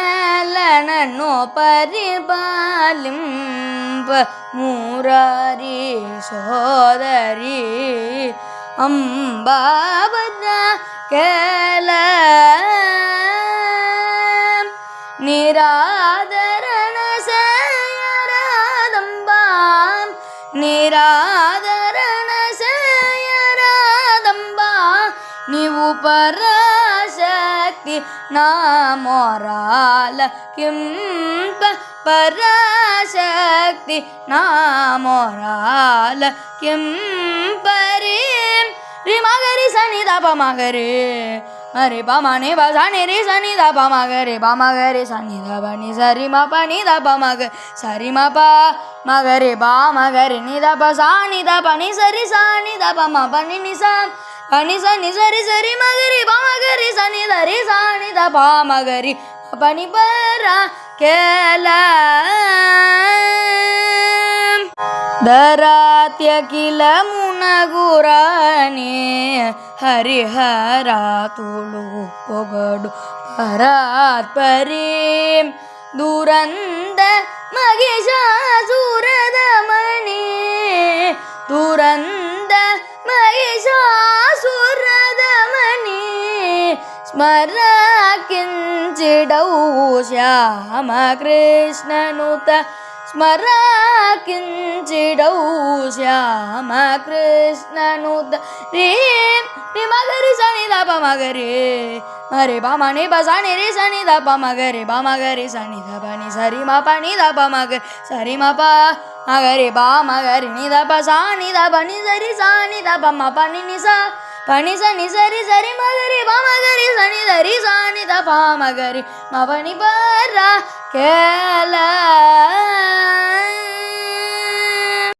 పరకేలనను పరిపాలింప మురారి సోదరి అంబావర కేల నిరాదరణ శయరాదంబాం నిరాదరణ నీవు పరాశక్తి నా మొరాల కింప పరాశక్తి నా మొరాల కింపరి రి మగరి సని దప మగరి మరి పమని బసాని రి సని దప మగరి బమగరి సని దప ని సరి మ పని దప మగ సరి మ ప మగరి బా మగరి ని దప సాని దప ని సరి సాని దప మ పని ని సా ಅನಿ ಸನಿ ಸರಿ ಸರಿ ಮಗರಿ ಬಾ ಮಗರಿ ಸನಿ ಸರಿ ಸಾನಿದ ಬಾ ಮಗರಿ ಪನಿ ಬರ ಕೇಲ ದರಾತ್ಯಕಿಲ ಮುನಗುರಾನೆ ಹರಿಹರ ತುಳು ಪೊಗಡು ಪರಾತ್ಪರಿ ದುರಂದ ಮಗಿಷಾಸುರದ ಮಣಿ ದುರಂದ வந்த மகிஷாசுரதமணி ಸ್ಮರಾಕಿಂಚಿಡೌ ಶ್ಯಾಮ ಕೃಷ್ಣನುತ ಸ್ಮರಾಕಿಂಚಿಡೌ ಶ್ಯಾಮ ಕೃಷ್ಣನುತ ರೀ ರೀ ಮಗರಿ ಸನಿ ದಪ ಮಗರಿ ಮರಿ ಬಾಮ ನಿ ಬ ಸನಿ ರೀ ಸನಿ ದಪ ಮಗರಿ ಬಾಮ ಗರಿ ಸನಿ ದಪ ನಿ ಸರಿ ಮ ಪ ನಿ ದಪ ಮಗ ಸರಿ ಮ ಪ மகரி பா மகரி நித ப சா நித ப நி சரி சா நித ப ம ப நி நி சா. ப நி ச நி சரி சரி மகரி பா மகரி ச நி தரி சா நித பா மகரி. ம ப நி